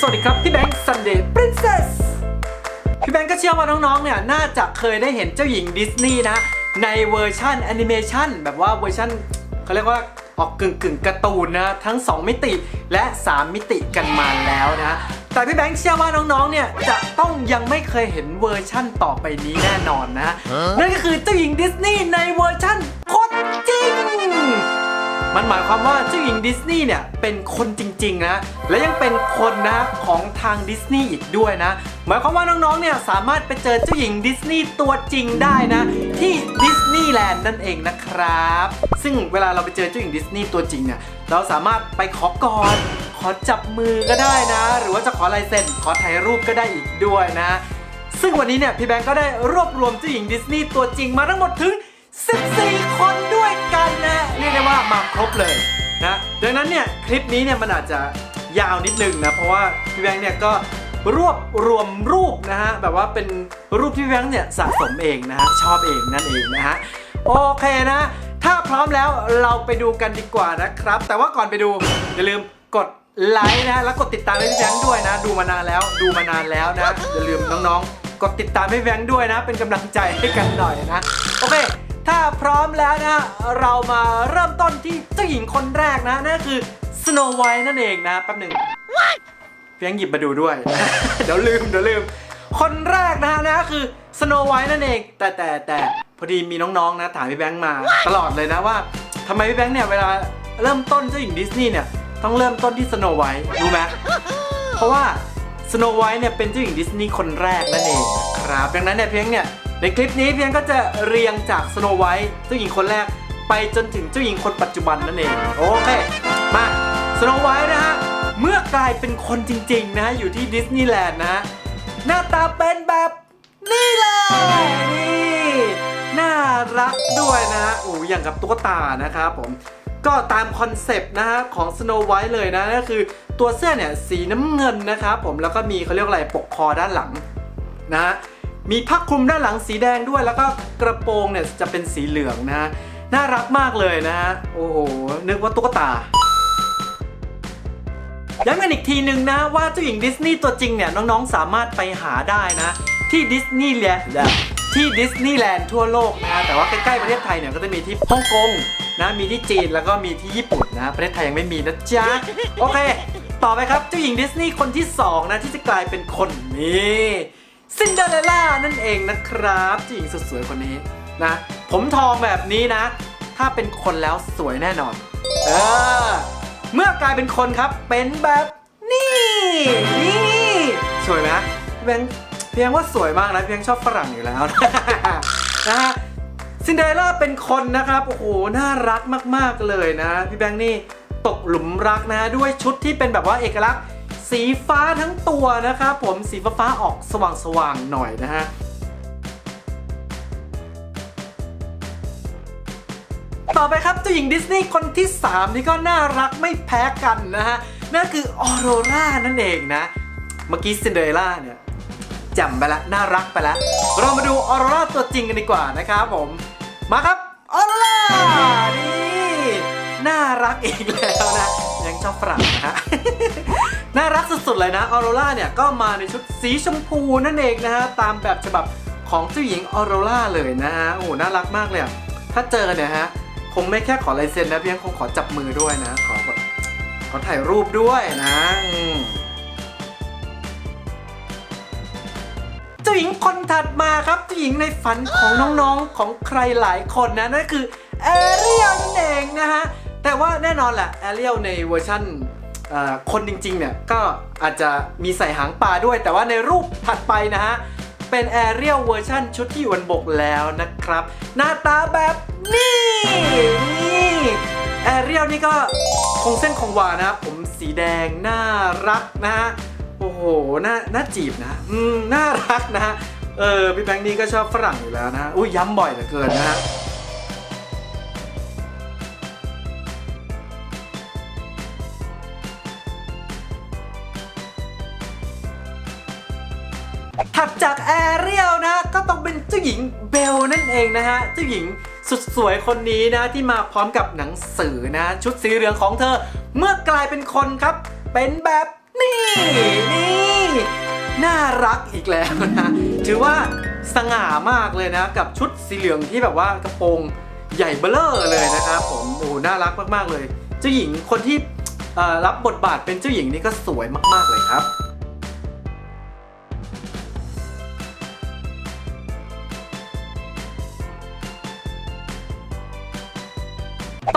สวัสดีครับ พี่แบงค์ซันเดย์ปรินเซสพี่แบงค์ก็เชื่อว่าน้องๆ เนี่ยน่าจะเคยได้เห็นเจ้าหญิงดิสนีย์นะ ในเวอร์ชันแอนิเมชันแบบว่าเวอร์ชันเขาเรียกว่าออกกึ่งกึ่งๆการ์ตูนนะทั้ง 2 มิติและ 3 มิติกันมาแล้วนะ แต่พี่แบงค์เชื่อว่าน้องๆ เนี่ยจะต้องยังไม่เคยเห็นเวอร์ชั่นต่อไปนี้แน่นอนนะ นั่นก็คือเจ้าหญิงดิสนีย์ในเวอร์ชั่นคนจริง มันหมายความว่าเจ้าหญิงดิสนีย์เนี่ยเป็นคนจริงๆนะ และยังเป็นคนนะของทางดิสนีย์อีกด้วยนะ หมายความว่าน้องๆเนี่ยสามารถไปเจอเจ้าหญิงดิสนีย์ตัวจริงได้นะ ที่ดิสนีย์แลนด์นั่นเองนะครับ ซึ่งเวลาเราไปเจอเจ้าหญิงดิสนีย์ตัวจริงเนี่ยเราสามารถไปขอกอดขอจับมือก็ได้นะ หรือว่าจะขอลายเซ็นขอถ่ายรูปก็ได้อีกด้วยนะ ซึ่งวันนี้เนี่ยพี่แบงก์ก็ได้รวบรวมเจ้าหญิงดิสนีย์ตัวจริงมาทั้งหมดถึง 14 คนด้วย กันนะเรียกได้ว่ามาครบเลยนะดังนั้นเนี่ยคลิปนี้เนี่ยมันอาจจะยาวนิดนึงนะเพราะว่าพี่แบงค์เนี่ยก็รวบรวมรูปนะฮะแบบว่าเป็นรูปที่พี่แบงค์เนี่ยสะสมเองนะฮะชอบเองนั่นเองนะฮะโอเคนะ ถ้าพร้อมแล้วเราไปดูกันดีกว่านะครับ แต่ว่าก่อนไปดูอย่าลืมกดไลค์นะฮะแล้วกดติดตามให้พี่แบงค์ด้วยนะ ดูมานานแล้วดูมานานแล้วนะอย่าลืมน้องๆ กดติดตามให้แบงค์ด้วยนะ เป็นกำลังใจให้กันหน่อยนะโอเค ถ้าพร้อมแล้วนะ เรามาเริ่มต้นที่เจ้าหญิงคนแรกนะนั่นก็คือสโนไวท์นั่นเองนะแป๊บหนึ่งเพียงหยิบมาดูด้วย เดี๋ยวลืมเดี๋ยวลืม คนแรกนะนะคือสโนไวท์นั่นเอง แต่แต่แต่พอดีมีน้องๆนะถามพี่แบงค์มา ตลอดเลยนะว่าทำไมพี่แบงค์เนี่ยเวลาเริ่มต้นเจ้าหญิงดิสนีย์เนี่ยต้องเริ่มต้นที่สโนไวท์รู้ไหมเพราะว่าสโนไวท์เนี่ยเป็นเจ้าหญิงดิสนีย์คนแรกนั่นเองนะครับดังนั้นเนี่ยเพียงเนี่ย ในคลิปนี้เพียงก็จะเรียงจากสโนไวท์เจ้าหญิงคนแรกไปจนถึงเจ้าหญิงคนปัจจุบันนั่นเอง โอเค มาสโนไวท์นะฮะ เมื่อกลายเป็นคนจริงๆนะ อยู่ที่ดิสนีย์แลนด์นะ หน้าตาเป็นแบบนี่เลยนี่น่ารักด้วยนะฮะโอ้ยอย่างกับตุ๊กตานะครับผมก็ตามคอนเซปต์นะฮะของ Snow White เลยนะก็คือตัวเสื้อเนี่ยสีน้ำเงินนะครับผมแล้วก็มีเขาเรียกอะไรปกคอด้านหลังนะฮะ มีผ้าคลุมด้านหลังสีแดงด้วย แล้วก็กระโปรงเนี่ยจะเป็นสีเหลืองนะฮะน่ารักมากเลยนะฮะโอ้โหนึกว่าตุ๊กตาย้ำกันอีกทีหนึ่งนะว่าเจ้าหญิงดิสนีย์ตัวจริงเนี่ยน้องๆ สามารถไปหาได้นะ ที่ดิสนีย์แลนด์ที่ดิสนีย์แลนด์ทั่วโลกนะแต่ว่าใกล้ๆประเทศไทยเนี่ยก็จะมีที่ฮ่องกงนะมีที่จีนแล้วก็มีที่ญี่ปุ่นนะประเทศไทยยังไม่มีนะจ๊ะโอเค ต่อไปครับเจ้าหญิงดิสนีย์คนที่สองนะที่จะกลายเป็นคนนี้ ซินเดอเรลล่านั่นเองนะครับเจ้าหญิงสุดสวยคนนี้นะ ผมทองแบบนี้นะ ถ้าเป็นคนแล้วสวยแน่นอน เออ เมื่อกลายเป็นคนครับเป็นแบบนี่นี่สวยไหมพี่แบงเพียงว่าสวยมากนะเพียงชอบฝรั่งอยู่แล้วนะฮะซินเดอเรลล่าเป็นคนนะครับ โอ้โห น่ารักมาก ๆ เลยนะ พี่แบงค์นี่ตกหลุมรักนะ ด้วยชุดที่เป็นแบบว่าเอกลักษณ์ สีฟ้าทั้งตัวนะครับผมสีฟ้าออกสว่างๆหน่อยนะฮะต่อไปครับเจ้าหญิงดิสนีย์คนที่ 3 นี่ก็น่ารักไม่แพ้กันนะฮะ นั่นคือออโรรานั่นเองนะ เมื่อกี้ซินเดอเรลล่าเนี่ยจำไปละน่ารักไปแล้วเรามาดูออโรราตัวจริงกันดีกว่านะครับผม มาครับออโรรานี่น่ารักอีกแล้วนะ ยังชอบฝรั่งนะฮะ น่ารักสุดๆเลยนะออโรราเนี่ยก็มาในชุดสีชมพูนั่นเองนะฮะ ตามแบบฉบับของเจ้าหญิงออโรราเลยนะฮะ โอ้น่ารักมากเลยถ้าเจอเนี่ยฮะ คงไม่แค่ขอลายเซ็นนะเพียงคงขอจับมือด้วยนะ ขอแบบขอถ่ายรูปด้วยนะเจ้าหญิงคนถัดมาครับเจ้าหญิงในฝันของน้องๆของใครหลายคนนะนั่นคือแอเรียลนั่นเองนะฮะ แต่ว่าแน่นอนแหละแอเรียลในเวอร์ชั่นคนจริงๆเนี่ยก็อาจจะมีใส่หางปลาด้วย แต่ว่าในรูปถัดไปนะฮะ เป็นแอเรียลเวอร์ชันชุดที่อยู่บนบกแล้วนะครับ หน้าตาแบบนี้นี่แอเรียลนี่ก็คงเส้นคงวานะผมสีแดงน่ารักนะฮะ โอ้โหน่าน่าจีบนะอืมน่ารักนะฮะเออพี่แบงค์นี่ก็ชอบฝรั่งอยู่แล้วนะฮะอุ้ยย้ำบ่อยเหลือเกินนะฮะ ถัดจากแอเรียลนะ ก็ต้องเป็นเจ้าหญิงเบลนั่นเองนะฮะ เจ้าหญิงสุดสวยคนนี้นะที่มาพร้อมกับหนังสือนะ ชุดสีเหลืองของเธอ เมื่อกลายเป็นคนครับ เป็นแบบนี่นี่น่ารักอีกแล้วนะ ถือว่าสง่ามากเลยนะ กับชุดสีเหลืองที่แบบว่ากระโปรงใหญ่เบ้อเลยนะครับผมโอ้น่ารักมากๆเลย เจ้าหญิงคนที่รับบทบาทเป็นเจ้าหญิงนี่ก็สวยมากๆเลยครับ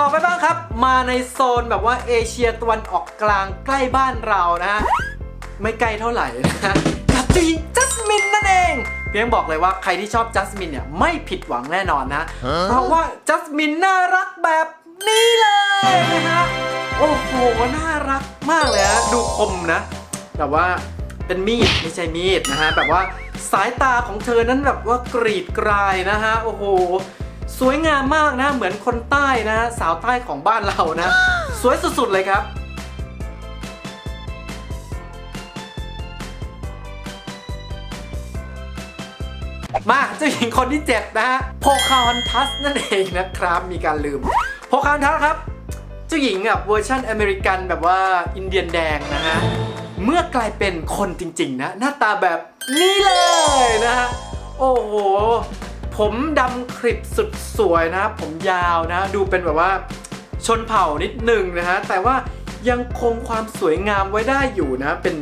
ต่อไปบ้างครับ มาในโซนแบบว่าเอเชียตะวันออกกลางใกล้บ้านเรานะฮะไม่ไกลเท่าไหร่นะฮะกับเจ้าหญิงจัสมินนั่นเองเพียงบอกเลยว่าใครที่ชอบจัสมินเนี่ยไม่ผิดหวังแน่นอนนะ เพราะว่าจัสมินน่ารักแบบนี้เลยนะฮะโอ้โหน่ารักมากเลยฮะดูคมนะ แบบว่าเป็นมีดไม่ใช่มีดนะฮะแบบว่าสายตาของเธอนั้นแบบว่ากรีดกรายนะฮะโอ้โห สวยงามมากนะ เหมือนคนใต้นะสาวใต้ของบ้านเรานะ สวยสุดๆเลยครับมาเจ้าหญิงคนที่7นะฮะโพคาฮอนทัสนั่นเองนะครับ มีการลืมโพคาฮอนทัสครับ เจ้าหญิงแบบเวอร์ชันอเมริกันแบบว่าอินเดียนแดงนะฮะ เมื่อกลายเป็นคนจริง ๆ นะ หน้าตาแบบนี้เลยนะฮะ โอ้โห ผมดำคลิปสุดสวยนะ ผมยาวนะ ดูเป็นแบบว่าชนเผ่านิดหนึ่งนะฮะ แต่ว่ายังคงความสวยงามไว้ได้อยู่นะ เป็น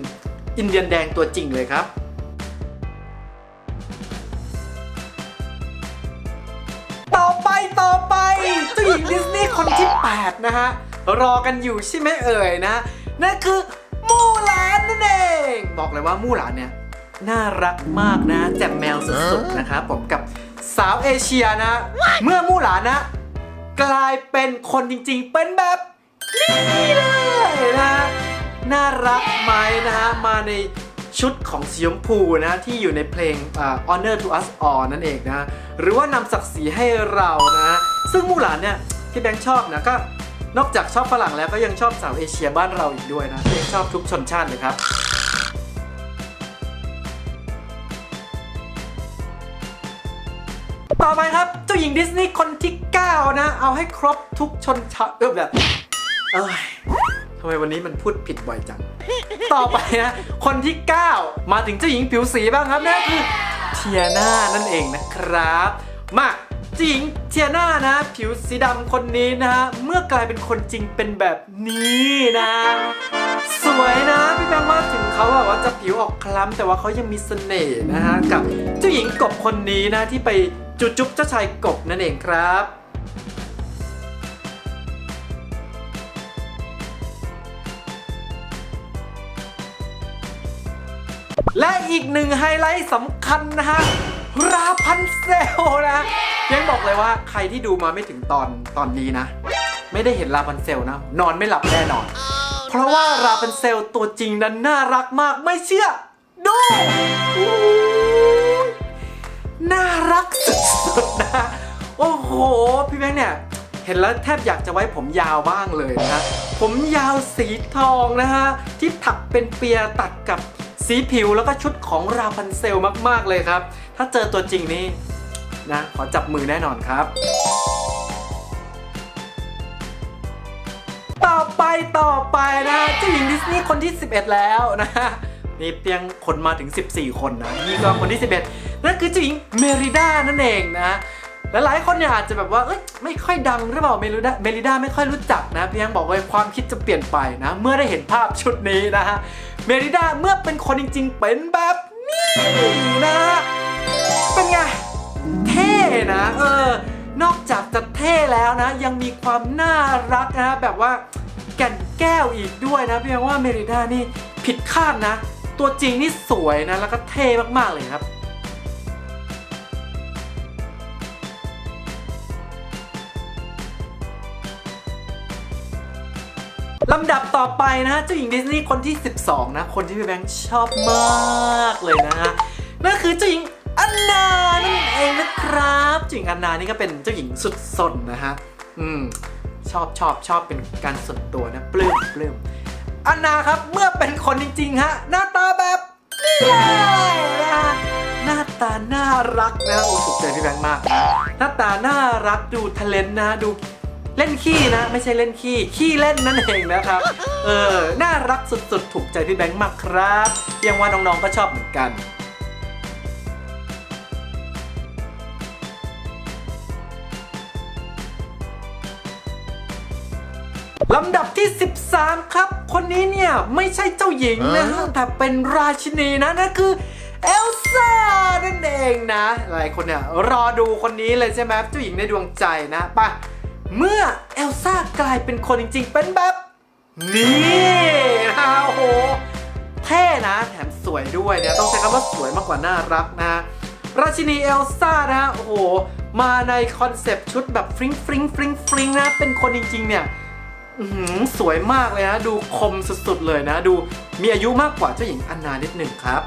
อินเดียนแดงตัวจริงเลยครับต่อไปต่อไปเจ้าหญิงดิสนีย์คนที่ 8 นะฮะ รอกันอยู่ใช่ไหมเอ่ยนะนั่นคือมูหลานนั่นเอง บอกเลยว่ามูหลานเนี่ย น่ารักมากนะ แจ่มแมวสุดๆนะครับผมกับ สาวเอเชียนะ เมื่อมูหลานนะ กลายเป็นคนจริงๆ เป็นแบบนี้เลยนะ น่ารักไหมนะฮะ มาในชุดของสีชมพูนะที่อยู่ในเพลงอ่า Honor to Us All นั่นเองนะ หรือว่านำศักดิ์ศรีให้เรานะ ซึ่งมู่หลานเนี่ยที่แบงค์ชอบนะก็นอกจากชอบฝรั่งแล้วก็ยังชอบสาวเอเชียบ้านเราอีกด้วยนะที่ชอบทุกชนชาติเลยครับ ต่อไปครับเจ้าหญิงดิสนีย์คนที่ 9 นะ เอาให้ครบทุกชนชาติเออแบบ เอ้ยทำไมวันนี้มันพูดผิดบ่อยจัง ต่อไปนะ คนที่ 9 มาถึงเจ้าหญิงผิวสีบ้างครับนั่นคือเทียนานั่นเองนะครับ มาเจ้าหญิงเทียนานะ ผิวสีดำคนนี้นะ เมื่อกลายเป็นคนจริงเป็นแบบนี้นะ สวยนะพี่แบงว่าถึงเขาแบบว่าจะผิวออกคล้ำแต่ว่าเขายังมีเสน่ห์นะฮะกับเจ้าหญิงกบคนนี้นะที่ไป จุจุ๊บเจ้าชายกบนั่นเองครับและอีกหนึ่งไฮไลท์สำคัญนะฮะ ราพันเซลนะยังบอกเลยว่าใครที่ดูมาไม่ถึงตอนตอนนี้นะ ไม่ได้เห็นราพันเซลนะ นอนไม่หลับแน่นอน เพราะว่าราพันเซลตัวจริงนั้นน่ารักมากไม่เชื่อ ดู น่ารักสุดๆนะ โอ้โห พี่แบงค์เนี่ย เห็นแล้วแทบอยากจะไว้ผมยาวบ้างเลยนะ ผมยาวสีทองนะฮะ ที่ถักเป็นเปียตัดกับสีผิวแล้วก็ชุดของราพันเซลมากๆเลยครับ ถ้าเจอตัวจริงนี่นะ ขอจับมือแน่นอนครับต่อไปต่อไปนะเจ้าหญิงดิสนีย์คนที่ 11 แล้วนะนี่เพียงคนมาถึง 14 คนนะ นี่ก็คนที่ 11 นั่นคือเจ้าหญิงเมริด้านั่นเองนะและหลายคนเนี่ยอาจจะแบบว่าเอ้ยไม่ค่อยดังหรือเปล่าเมริด้าเมริด้าไม่ค่อยรู้จักนะเพียงบอกว่าความคิดจะเปลี่ยนไปนะ เมื่อได้เห็นภาพชุดนี้นะฮะเมริด้าเมื่อเป็นคนจริง ๆ เป็นแบบนี้นะเป็นไงเท่นะเออนอกจากจะเท่แล้วนะ ยังมีความน่ารักนะแบบว่าแก่นแก้วอีกด้วยนะเพียงว่าเมริดานี่ผิดคาดนะ ตัวจริงนี่สวยนะแล้วก็เท่มากๆเลยครับ ลำดับต่อไปนะเจ้าหญิงดิสนีย์คนที่ 12 นะ คนที่พี่แบงค์ชอบมากเลยนะฮะนั่นคือเจ้าหญิงอันนานั่นเองนะครับเจ้าหญิงอันนานี่ก็เป็นเจ้าหญิงสุดสนนะฮะอืมชอบชอบชอบเป็นการส่วนตัวนะปลื้มปลื้มอันนาครับเมื่อเป็นคนจริงๆฮะหน้าตาแบบนี้เลยนะฮะหน้าตาน่ารักนะโอ้ถูกใจพี่แบงค์มากนะหน้าตาน่ารักดูทะเลนนะดู เล่นขี้นะ ไม่ใช่เล่นขี้ ขี้เล่นนั่นเองนะครับ เออ น่ารักสุดๆ ถูกใจพี่แบงค์มากครับยังว่าน้องๆก็ชอบเหมือนกันลำดับที่ 13 ครับ คนนี้เนี่ยไม่ใช่เจ้าหญิงนะฮะแต่เป็นราชินีนะนั่นคือเอลซ่านั่นเองนะ หลายคนเนี่ยรอดูคนนี้เลยใช่ไหมเจ้าหญิงในดวงใจนะไปะ เมื่อเอลซ่ากลายเป็นคนจริงๆ เป็นแบบ นี่นะโอ้โหเท่นะแถมสวยด้วยเนี่ยต้องใช้คำว่าสวยมากกว่าน่ารักนะราชินีเอลซ่านะโอ้โห มาในคอนเซปต์ชุดแบบฟริ้งฟริ้งฟริ้งฟริ้งนะเป็นคนจริงๆ เนี่ยหือสวยมากเลยนะ ดูคมสุดๆเลยนะ ดูมีอายุมากกว่าเจ้าหญิงอันนานิดหนึ่งครับ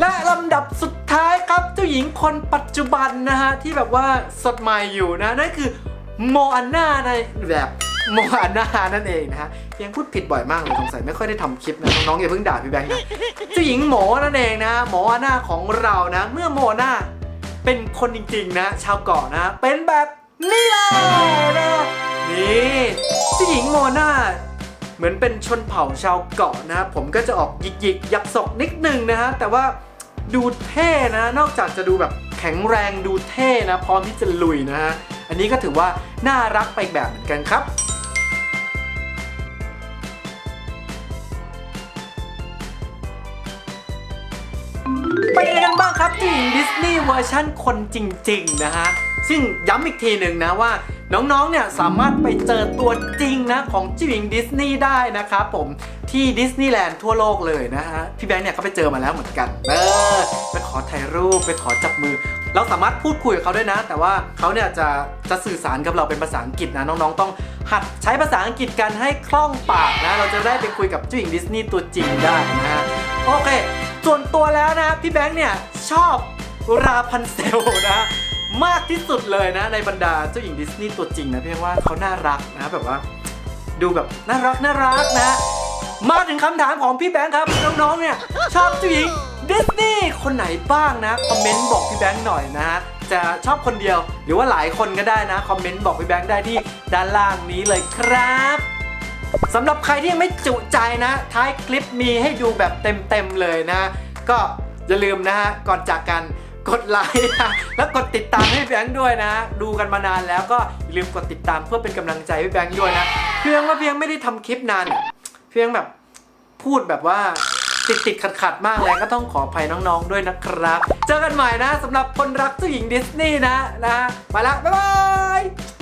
และลำดับสุดท้ายครับเจ้าหญิงคนปัจจุบันนะฮะ ที่แบบว่าสดใหม่อยู่นะ นั่นคือโมอาน่าในแบบโมอาน่านั่นเองนะฮะยังพูดผิดบ่อยมากเลยสงสัยไม่ค่อยได้ทำคลิปนะน้องๆอย่าเพิ่งด่าพี่แบงค์นะเจ้าหญิงโมนั่นเองนะโมอาน่าของเรานะ เมื่อโมอาน่าเป็นคนจริงๆนะ ชาวเกาะนะ เป็นแบบนี่เลยนะนี่เจ้าหญิงโมนา เหมือนเป็นชนเผ่าชาวเกาะนะผมก็จะออกหยิกยักศกนิดนึงนะฮะแต่ว่าดูเท่นะนอกจากจะดูแบบแข็งแรงดูเท่นะพร้อมที่จะลุยนะฮะอันนี้ก็ถือว่าน่ารักไปแบบเหมือนกันครับไปกันบ้างครับที่หญิงดิสนีย์เวอร์ชั่นคนจริง ๆ นะฮะ ซึ่งย้ำอีกทีหนึ่งนะว่า น้องๆ เนี่ยสามารถไปเจอตัวจริงนะของจ้าหญิงดิสนีย์ได้นะครับผมที่ดิสนีย์แลนด์ทั่วโลกเลยนะฮะ พี่แบงค์เนี่ยก็ไปเจอมาแล้วเหมือนกัน เออ ไปขอถ่ายรูป ไปขอจับมือ เราสามารถพูดคุยกับเขาด้วยนะ แต่ว่าเขาเนี่ยจะจะสื่อสารกับเราเป็นภาษาอังกฤษนะ น้องๆ ต้องหัดใช้ภาษาอังกฤษกันให้คล่องปากนะ เราจะได้ไปคุยกับจ้าหญิงดิสนีย์ตัวจริงได้นะฮะ โอเค ส่วนตัวแล้วนะพี่แบงค์เนี่ยชอบราพันเซลนะ มากที่สุดเลยนะ ในบรรดาเจ้าหญิงดิสนีย์ตัวจริงนะพี่แบงค์ว่าเขาน่ารักนะแบบว่า ดูแบบน่ารักน่ารักนะ มาถึงคำถามของพี่แบงค์ครับน้องๆเนี่ยชอบเจ้าหญิงดิสนีย์คนไหนบ้างนะคอมเมนต์บอกพี่แบงค์หน่อยนะจะชอบคนเดียวหรือว่าหลายคนก็ได้นะคอมเมนต์บอกพี่แบงค์ได้ที่ด้านล่างนี้เลยครับสำหรับใครที่ยังไม่จุใจนะ ท้ายคลิปมีให้ดูแบบเต็มๆเลยนะ ก็อย่าลืมนะฮะก่อนจากกัน กดไลค์นะแล้วกดติดตามให้พี่แบงค์ด้วยนะ ดูกันมานานแล้วก็อย่าลืมกดติดตามเพื่อเป็นกำลังใจให้พี่แบงค์ด้วยนะ เพียงว่าเพียงไม่ได้ทำคลิปนาน เพียงแบบพูดแบบว่าติดติดขัดขัดมากเลยก็ต้องขออภัยน้องๆด้วยนะครับ เจอกันใหม่นะสำหรับคนรักเจ้าหญิงดิสนีย์นะนะไปละบ๊ายบาย